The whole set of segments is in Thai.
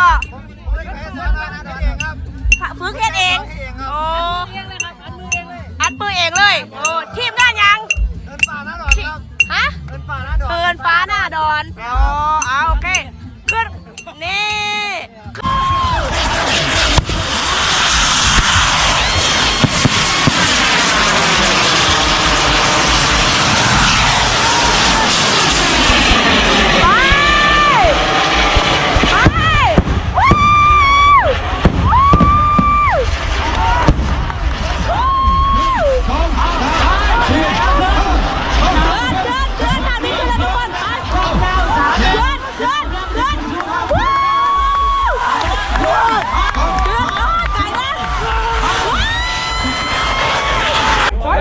ก็ผมผมได้แพ้เสื้อผ้าหน้าดอนเองครับฝึกเฮ็ดเองเองครัโอ้บอัดมือเองเลยโอ้ทีมงานยังเดินป่าหน้าดอนครับฮะเดินป่าหน้าดอนเปินฟ้าหน้าดอนอ๋อเอาโอเคขึ้นนี่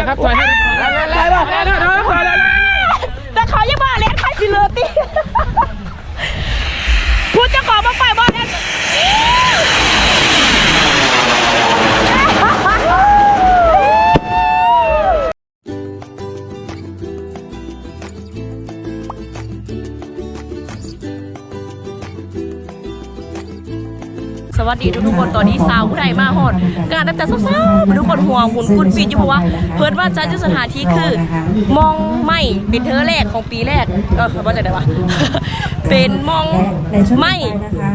นะครับถอยให้ถอยแล้วถอยแล้วถอยแล้ว วัสดีทุกๆคนตอนนี้สาวผู้ใดมาฮอดงานตั้งแต่เช้าๆทุกคนห่วงหมุนกุนปีนอยู่เพราะว่าเพื่อนว่าจะอยู่สถานที่คือ มองไม่เป็นเทอแรกของปีแรกเออว่าจะได้ปะเป็นมองในช่วงไม่นะคะ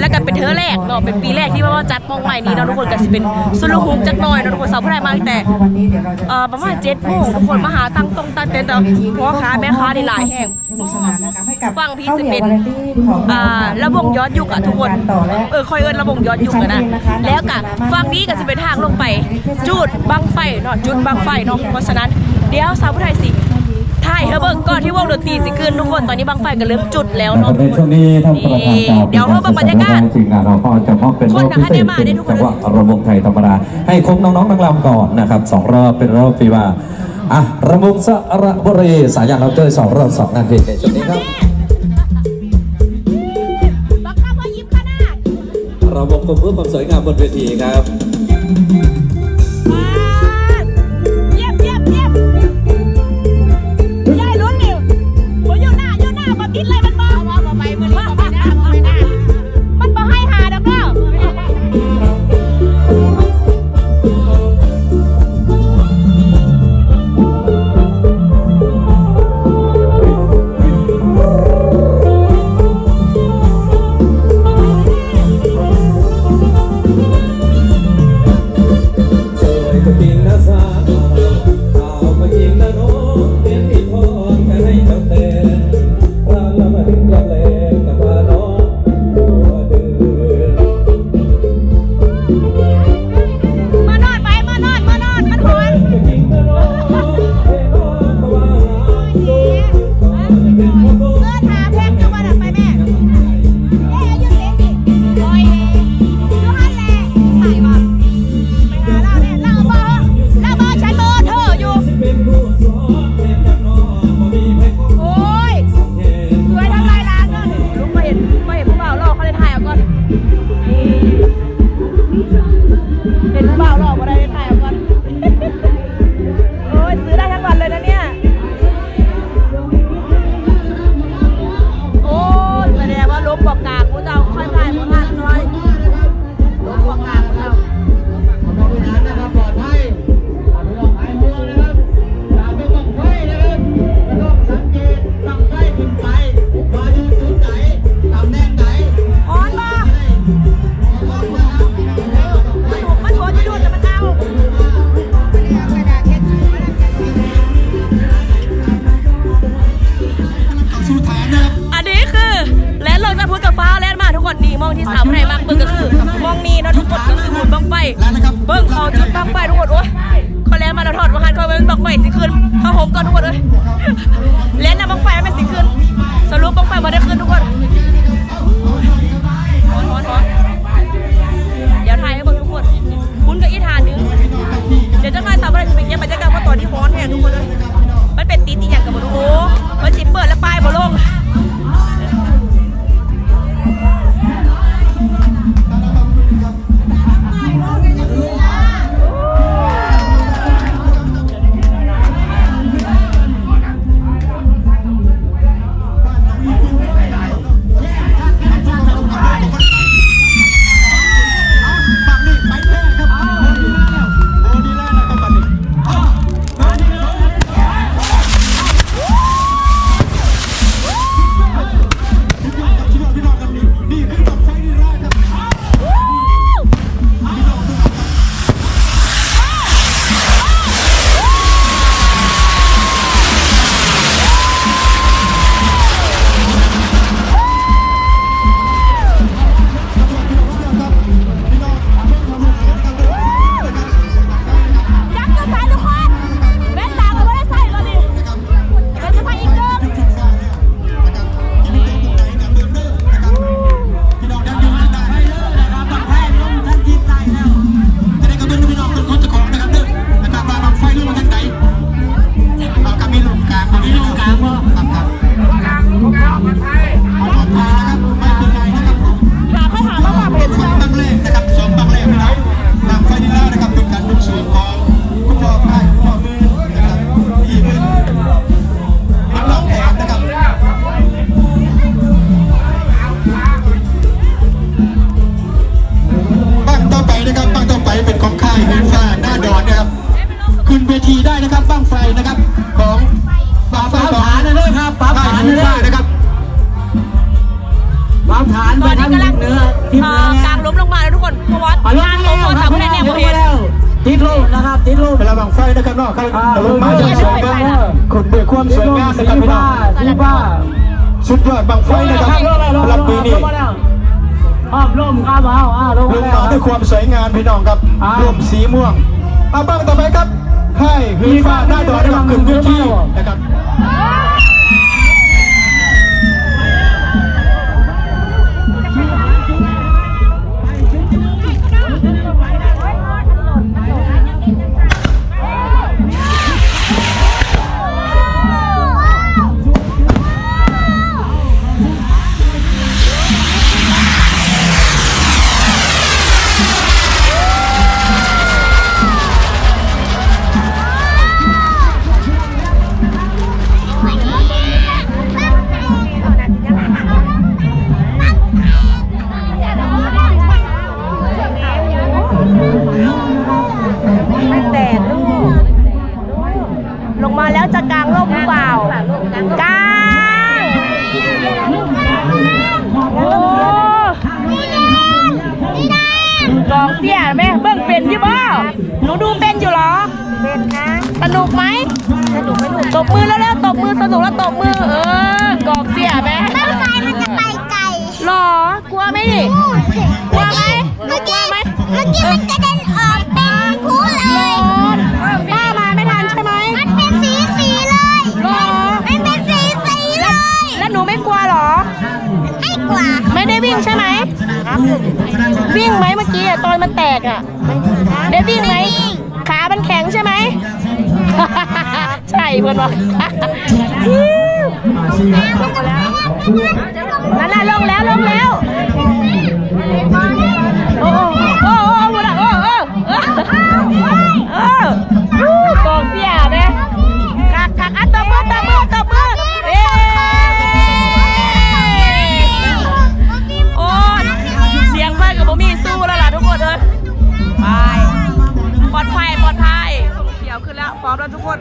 แล้วก็เป็นเทอแรกเนาะเป็นปีแรกที่ว่าจัดมองใหม่นี้เนาะทุกคนก็สิเป็นสุลฮุมจักหน่อยเนาทุกคนสาวผู้ใดมาแต่ประมาณเจ็ดโมงทุกคนมาหาตั้งตรงตั้งเต็นท์แต่พ่อค้าแม่ค้าได้หลายแห่ง กสนานนะคะให้กับฟังพี่ข้าวสิเหนีเป็ยวนวาไรตี้ของเราอ่าระวงย้อนยุคอะทุกคนต่อและเออคอยเอินระวงย้อนยุคอะนะแล้วก็ฟังนี้ก็จะเป็นทางลงไป จุดบังไฟเนาะจุดบังไฟเนาะเพราะฉะนั้นเดี๋ยวสาวผู้ไทยสิถ่ายเฮเบิร์ก่อนที่วงดนตรีสิขึ้นทุกคนตอนนี้บังไฟก็เริ่มจุดแล้วเนาะในช่วงนี้ท่านประธานกล่าวเดี๋ยวเฮเบิร์บรรยากาศสิ่งงานเราก็จะมอบเป็นรอบพิเศษเป็นจังหวะระบบไทยธรรมดาให้ครบน้องๆนักรำก่อนนะครับสองรอบเป็นรอบฟีว่า อะระบบสระบุรีสายยานเราเจอสองรอบสองนาทีในช่วงนี้ครับบังคับว่ายิ้มขนาดระบบกลมเพื่อความสวยงามบนเวทีครับ มาผมก่อนทุกคนเลยเลนด์นะบังไฟไม่สิขึ้น สรุปบังไฟมาได้ขึ้นทุก เวลาบังไฟนะครับเนาะครับอ่าลงมาอย่างสวยงามขุดด้วยความสวยงามนะครับพี่น้องสีฟ้าสุดยอดบังไฟนะครับรับปีนี้อ้อมร่มครับเอาอ่าลงลมางแล้วมาด้วยความสวยงามพี่น้องครับอ่าร่มสีม่วงเอาบ้างต่อไปครับให้หืนฟ้าหน้าดอนนะครับขึ้นเวทีนะครับ แตกอะได้วิ่งไหมขามันแข็งใช่ไหม ใช่เพื่อนบอกนั่นน่ะลงแล้วลงแล้ว พร้อมแล้วทุกคน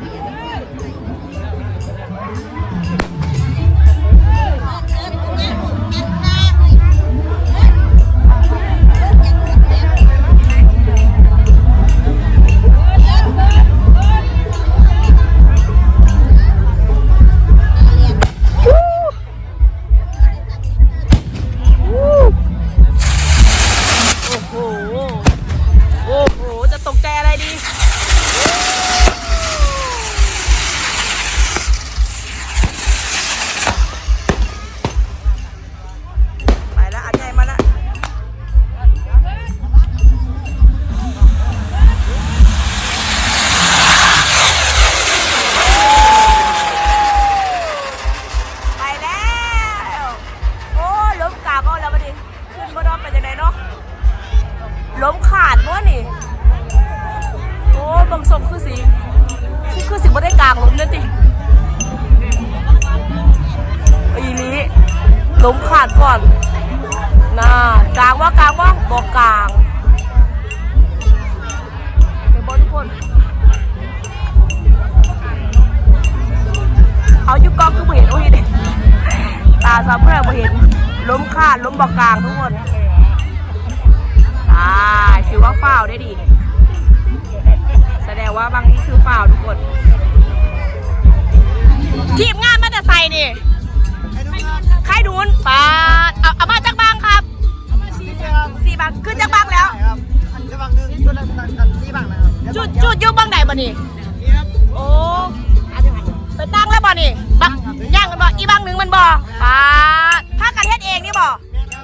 ว่าฝ้าวได้ดี แสดงว่าบางที่คือฝ้าวทุกคน ทีมงานมาแต่ใส่นี่ใครดูนปาดเอาเอามาจากบางครับสี่บางขึ้นจากบางแล้วจุดจุดอยุบบางไหนบ่นี่โอ้ไปตั้งแล้วบ่นี่บักย่างกันบ่อีบางหนึ่งมันบ่ปาดถ้ากันเฮ็ดเองนี่บ่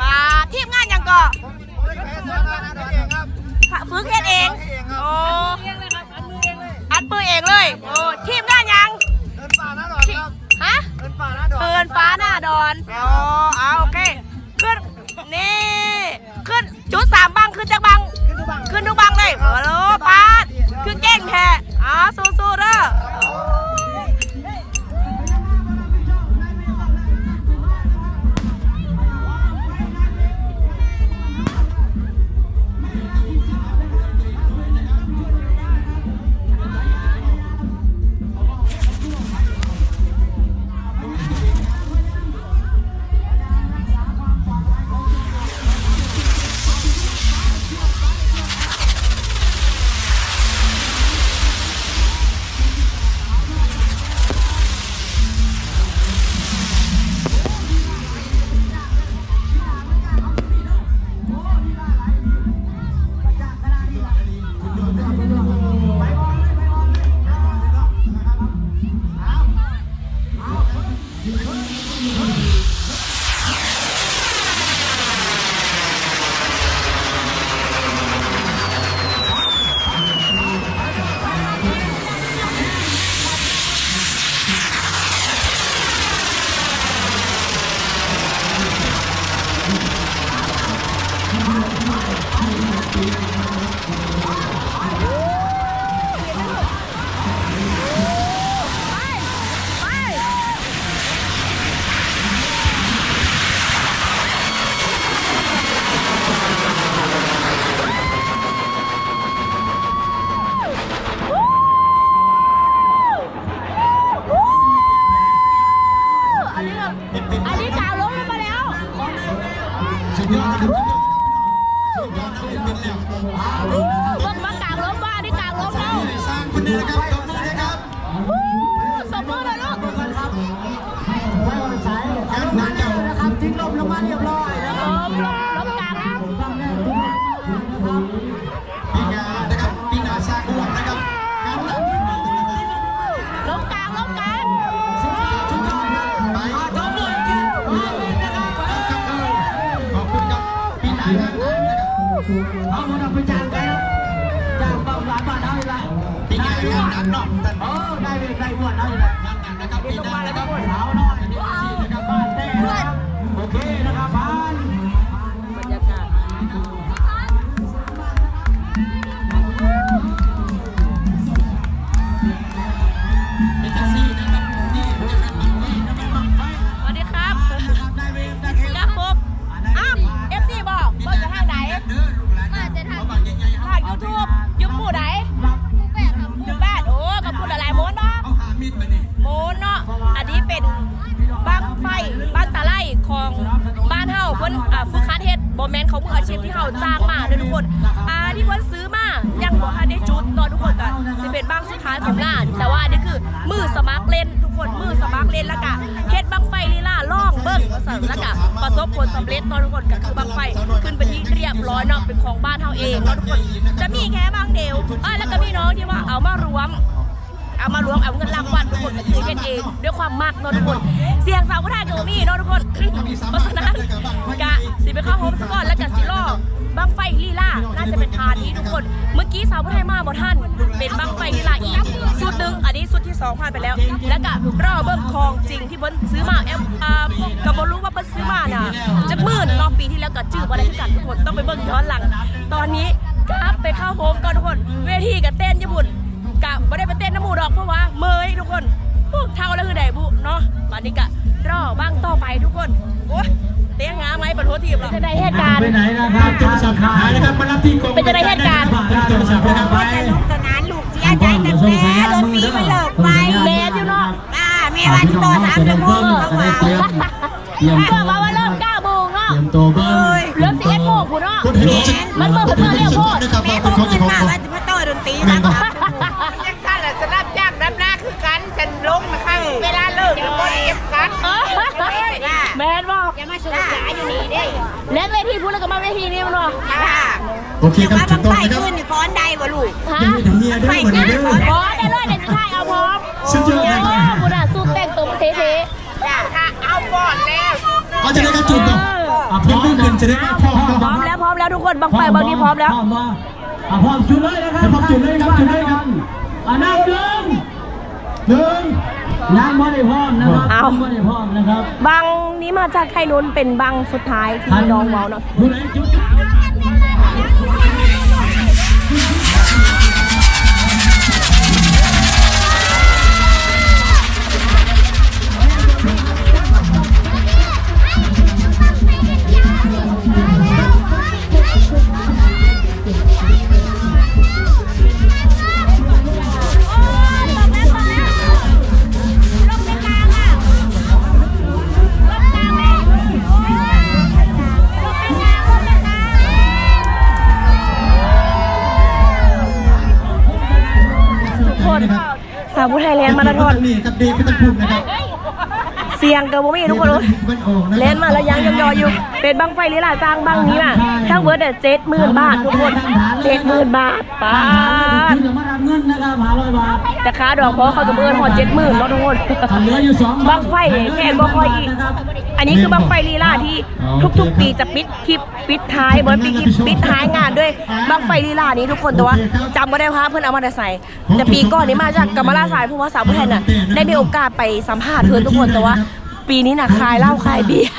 ปาดทีมงานหยังก่อ ฝึกเฮ็ดเองโอ้อัดมือเองเลยโอ้ทีมงานยังฮะเปินฟ้าหน้าดอนอ๋อเอาโอเคขึ้นนี่ขึ้นจุดสามบังขึ้นจากบัง ปีนางานนะครับเอาหมดเอาไปจ้างกันจ้างเบาหลานบ้านเอาอีกละปีงานงานหนักเนาะแต่เออได้เวรได้บวชเอาอีกละงานหนักนะครับปีนานะครับสาวน้อยนะครับบ้านเต้นะครับโอเคนะครับบ้าน บ่แมนเขามืออาชีพที่เฮาจ้างมาเด้อทุกคนอ่าที่เพิ่นซื้อมายังบ่ทันได้จุดเนทุกคนก็สิเป็นบ้างสุดท้ายของงาน แต่ว่าอันนี้คือมือสมัครเล่นทุกคนมือสมัครเล่นแล้วก็เฮ็ดบ้างไฟลีลาล่องเบิ่งว่าซั่นแล้วก็ประสบผลสำเร็จเนทุกคนก็คือบ้างไฟขึ้นไปที่เรียบร้อยเนาะเป็นของบ้านเฮาเองเนาะทุกคนจะมีแค่บางเดียวเอ้ยแล้วก็มีน้องที่ว่าเอามารวม เอามารวมเอาเงินรางวัลทุกคนก็คือเฮ็ดเองด้วยความมักเนาะทุกคน เสียงสาวผู้ไทยก็บ่มีเนาะทุกคนเพราะฉะนั้นกะสิไปเข้าโฮมซะก่อนแล้วก็สิรอบังไฟลีลาน่าจะเป็นทานนี้ทุกคน เมื่อกี้สาวผู้ไทยมาบ่ทันเป็นบังไฟลีลาอีกสุดหนึ่งอันนี้สุดที่สองผ่านไปแล้ว แล้วก็รอเบิ่งของจริงที่เพิ่นซื้อมาแอมอ่าก็บ่รู้ว่าเพิ่นซื้อมาน่ะจักหมื่นเนาะปีที่แล้วก็จื้อบ่ได้คือกันทุกคนต้องไปเบิ่งย้อนหลัง ตอนนี้กลับไปเข้าโฮมก่อนทุกคน เวทีก็เต้นญี่ปุ่น กะไม่ได้ไปเต้นน้ำหมูดอกเพราะว่าเมยทุกคนพวกเท่าแล้วคือไดบุเนาะตอนนี้กะรอบ้างต่อไปทุกคนโอ้ยเตี้ยงามไหมประโทษทีมเราจะได้เหตุการณ์ไปไหนนะครับโทรศัพท์หายนะครับมารับที่กองเป็นจะได้เหตุการณ์โทรศัพท์นะครับไปลูกตอนนั้นลูกเสียใจแต่แม่รถปีมันเลิกไปแมนอยู่เนาะป้าแม่วันโตสามชั่วโมงเขาว่าเกิดมาว่าเริ่มเก้าโมงเนาะเตรียมตัวเบิ้งเริ่มสิบเอ็ดโมงคุณเนาะคุณเห็นว่าจะมันเปิดเปิดเร็วโพดนะครับแม่ว่าพเป็กนของเงิเจ้านของมาว่าจะมาต่อดนตรีบ้างค่ะยั แมนบอกอย่ามาสูบยาอยู่นี่เด้เล่นเวทีพูดแล้วก็มาเวทีนี้มันเนาะค่ะโอเคครับว่าถูบักงต้องนะครับไฟขึ้นนี่ฟ้อนได้บ่ลูกฮะยังไม่ถึงเมียด้วยเหมือนเดิมพอได้เลยเดี๋ยวจะถ่ายเอาพร้อมสุดยอดโอ้คุณอะสู้แต่งตัวเท่ๆถ้าเอาก่อนแล้วเขาจะได้กระจุดต่ออะพร้อมขึ้นจะได้ไม่พร้อมพร้อมแล้วพร้อมแล้วทุกคนบังไฟบางนี้พร้อมแล้วพร้อมมาอะพร้อมจุดเลยนะครับพร้อมจุดเลยครับจุดเลยครับอะนับหนึ่งหนึ่ง ยังไม่ได้พร้อมนะครับเอา ยังไม่ได้พร้อมนะครับบางนี้มาจากไทยนุนเป็นบางสุดท้ายที่น้องเมาเนาะจุดไหนจุดจุด นี่ครับดีพี่ตะพูดนะครับ เสียงเกิร์บมี่ทุกคนเลยแลนด์มาแล้วยังยังยออยู่ เป็นบังไฟลีลาจ้างบังนี้น่ะทั้งเวิร์ดเด็ดเจ็ดหมื่นบาททุกคนเจ็ดหมื่นบาทป้าดที่จะมารับเงินนะครับหาร้อยบาทแต่ค่าดอกเพราะเขาจะเบิร์นหอเจ็ดหมื่นเนาะทุกคนถ้าเหลืออยู่สองบังไฟแพงบ่ค่อยอีก อันนี้คือบังไฟลีลาที่ทุกๆปีจะปิดคลิปปิดท้ายเบิร์ดปิดคลิปปิดท้ายงานด้วยบังไฟลีลานี้ทุกคนแต่ว่าจำก็ได้ว่าเพื่อนเอามาแต่ใส่แต่ปีก่อนนี้มาจากกัมมาลาสายเพราะว่าสาวผู้แทนน่ะได้มีโอกาสไปสัมภาษณ์เพื่อนทุกคนแต่ว่า ปีนี้น่ะขายเหล้าขายเบียร์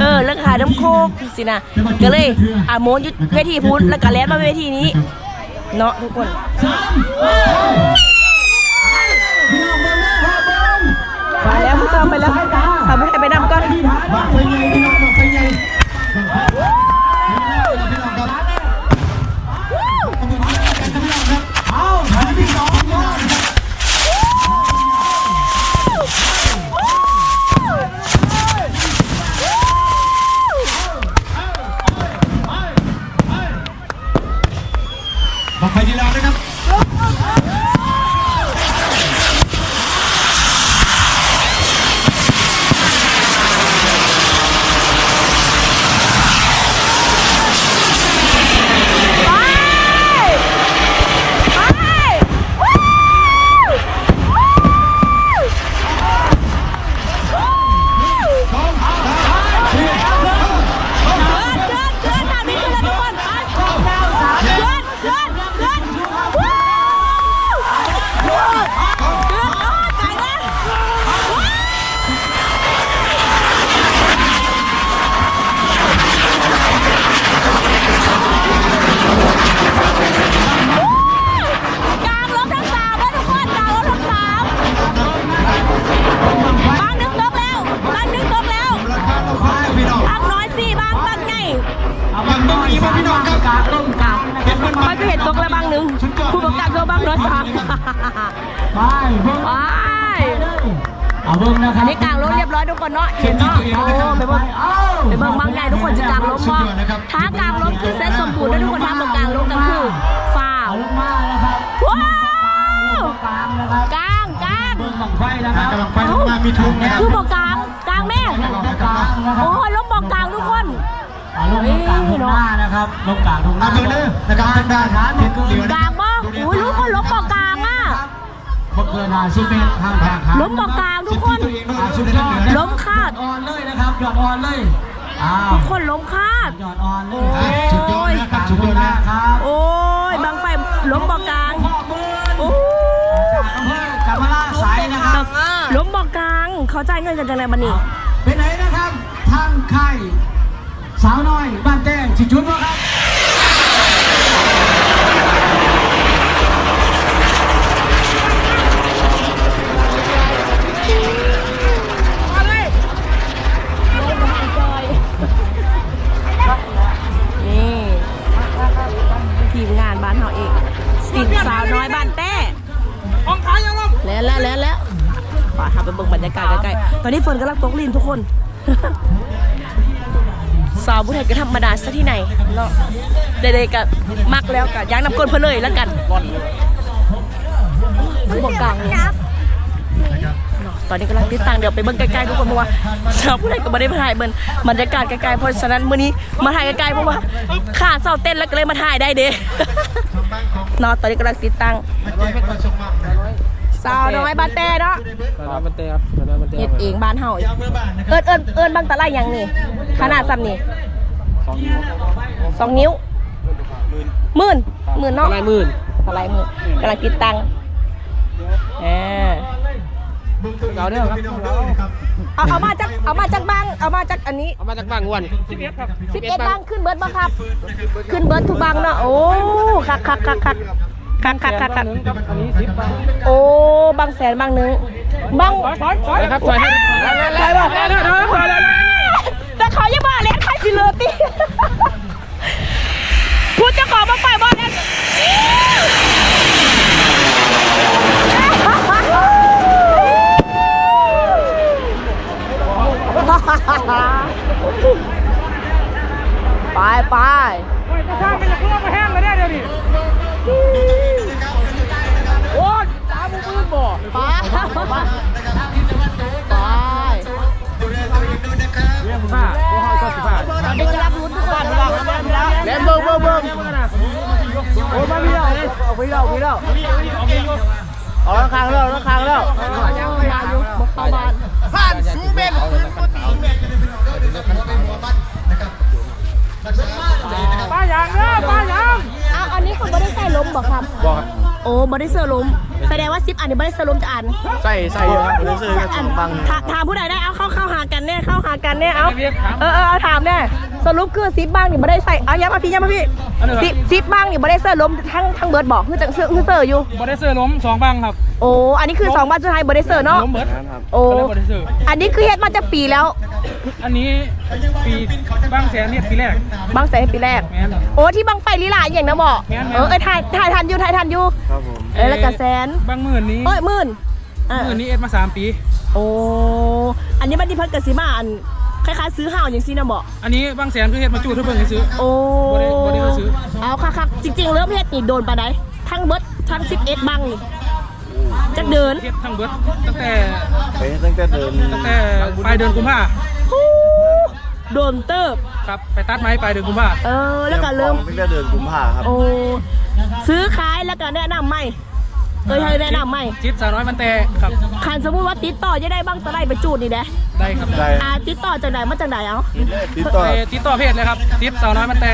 เออเลิกขายน้ำโคกสินะก็เลยอะโมนอยุดเวทีพุทธแล้วก็แลนมาเวทีนี้เนาะทุกคนไปแล้วผู้ชมไปแล้วสาวผู้ไทยไปนำก่อน เบิ่งบังไฟนะครับกำลังไฟลงมามีทุงนะครับคือบอกกลางกลางแม่กลางนะครับโอ้ยล้มบอกกลางทุกคนเอาลงกลางทุ่งหน้านะครับลงกลางทุ่งหน้าเอาเบิ่งเด้อนะครับทางด้านฐานทิศเกิเหนืนอกลางบ่อุ้ยรู้คนล้มบอกกลางอะบ่เกิน50เมตรทางแพร่ขาล้มบอกกลางทุกคนตัวเองด้วยสุสุดดยยออดดล้มคาดอ่อนเลยนะครับยอดอ่อนเลยอ้าวทุกคนล้มคาดยอดอ่อนเลยโอ้ยสุดยอดนะครับสุดยอดนะครับโอ้ยบางไฟล้มบอกกลางพ่อเบิร์นโอ้จากอำเภอ กำมะลาสายนะครับ ล้มบอกกลาง เขาจ่ายเงินกันจังไรบันนี้เป็นไหนนะครับ ทางค่ายสาวน้อยบ้านแต้ชิจุดบ่ครับ ฝนกำลังตกลินทุกคน สาวผู้ไทยก็ธรรมดาซะที่ไหนเนาะเด็กๆก็มักแล้วก็ย่างน้ำก้นเพนเลยแล้วกันคือบอกกลางเลยเนาะตอนนี้กำลังติดตามเดี๋ยวไปเบิ่งใกล้ๆทุกคนเพราะว่าสาวผู้ไทยก็ไม่ได้มาถ่ายเบิ่งบรรยากาศใกล้ๆเพราะฉะนั้นมื้อนี้มาถ่ายใกล้ๆเพราะว่าขาเสาเต้นแล้วก็เลยมาถ่ายได้เด้เนาะตอนนี้กำลังติดตัง ส่งมาได้สาวน้อยบ้านแต่เนาะสนามมันเตะครับสนามมันเตะเฮ็ดเองบ้านเฮายาวเมื่อบ้านนะคเอิรับญเอิญเอิญบางตะไลยังนี่ขนาดซ้ำนี่สองนิ้วสองนิ้วหมื่นหมื่นเนาะอะไรหมื่นตะไลหมื่นกำลังติดตั้งอ่าเอาเด้อครับพี่น้องเด้อนะครับเอาเอามาจากเอามาจากบ้างเอามาจากอันนี้เอามาจากบางวันสิบเอ็ดครับสิบเอ็ดบ้างขึ้นเบิร์ดบ้างครับ ขึ้นเบิร์ดทุกบ้างเนาะโอ้คักคักคักคัก คักคักคักคักหนึ่งครับอันนี้สิบบาทโอ้บางแสนบางหนึงบางถอยถอยถอยครับถอยให้แล้วแล้วแล้วแล้วแล้วแล้วแต่เขายังมาเล่นใครสิเลอติพูดเจ้าของมาไปบอลเล่น แล้วมีแล้วออกข้างแล้วข้างแล้วยังไม่อายุประมาณผ่านสูเมนพื้นปกติเมนเป็นวนหัวบ้านนะครับป้ายางเด้อป้ายางอ้าวอันนี้คุณไม่ได้ใส่ล้มบอกครับ โอ้บริเซอร์ล้มแสดงว่าซิปอันนี้บริเซอร์ล้มจะอ่านใส่ใส่เยอะครับเลยซื้ออันถาถามผู้ใดได้เอาเข้าเข้าหากันแน่เข้าหากันแน่เอาเออเออเอาถามแน่สรุปคือซิปบ้างนี่ไม่ได้ใส่เอาย้ำมาพี่ย้ำมาพี่ซิปซิปบ้างนี่ไม่ได้เซอร์ล้มทั้งทั้งเบิร์ดบอกคือจังเซอร์คือเซอร์อยู่บอดี้เซอร์ล้มสองบังครับโอ้อันนี้คือสองบ้านสุดท้ายบริเซอร์เนาะล้มเบิร์ดโอ้ก็เลยบอดี้เซอร์อันนี้คือเฮ็ดมาจากปีแล้ว อันนี้ปีบางแสนเนี่ยปีแรกบางแสนปีแรกแม่นโอ้ที่บางไฟลีลาอหย่างนะบอกแม่นๆเออเออถ่ายถ่ายทันอยู่ถ่ายทันอยู่ ครับผมเออแล้วก็แสนบางหมื่นนี้เอ้ยหมื่นอะหมื่นนี้เอ็ดมาสามปี โอ้อันนี้บันทิพัฒน์กสิมาอันคล้ายๆซื้อห่าวอย่างซีนะบอกอันนี้บางแสนคือเฮ็ดมาจูดเพื่อเพิ่งให้ซื้อโอ้บ่ได้บ่ได้มาซื้อเอาค่ะค่ะจริงๆ เริ่มเฮ็ดนี่โดนปานใดทั้งเบิดทั้ง11บังนี่จะเดินเฮ็ดทั้งเบิดตั้งแต่ตั้งแต่เดินตั้งแต่ปลายเดือนกุมภาฮู้ โดนเติบ ครับไปตัดไม้ปลายเดือนกุมภาเออ แล้วก็เริ่มตั้งแต่เดินกุมภาครับ โอ้ซื้อขายแล้วก็แนะนำใหม่เอ้ยให้แนะนำใหม่จิตสาวน้อยมันแต่ครับคันสมมุติว่าติดต่อจะได้บ้างตะไลไปจูดนี่เด้ได้ครับได้อ่าติดต่อจากไหนมาจากไหนเอาติดต่อไปติดต่อเพจเลยครับจิตสาวน้อยมันแต่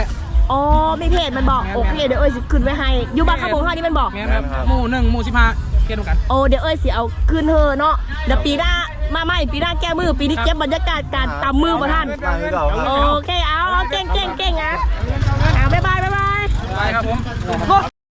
อ๋อมีเพจมันบอกโอเคเดี๋ยวเอ้ยสิขึ้นไว้ให้อยู่บ้านข้าวโพดเฮานี่มันบอกแม่นครับหมู่หนึ่งหมู่สิบห้าเพียงกันโอ้เดี๋ยวเอ้ยสิเอาคืนเธอเนาะเดี๋ยวปีหน้า มาใหม่ปีหน้าแก้มือปีนี้เก็บบรรยากาศการตำมือมาท่านมาให้เราครับโอเคเอาเอาเก่งเก่งเก่งอะอ่าบ๊ายบายบ๊ายบายไปครับผม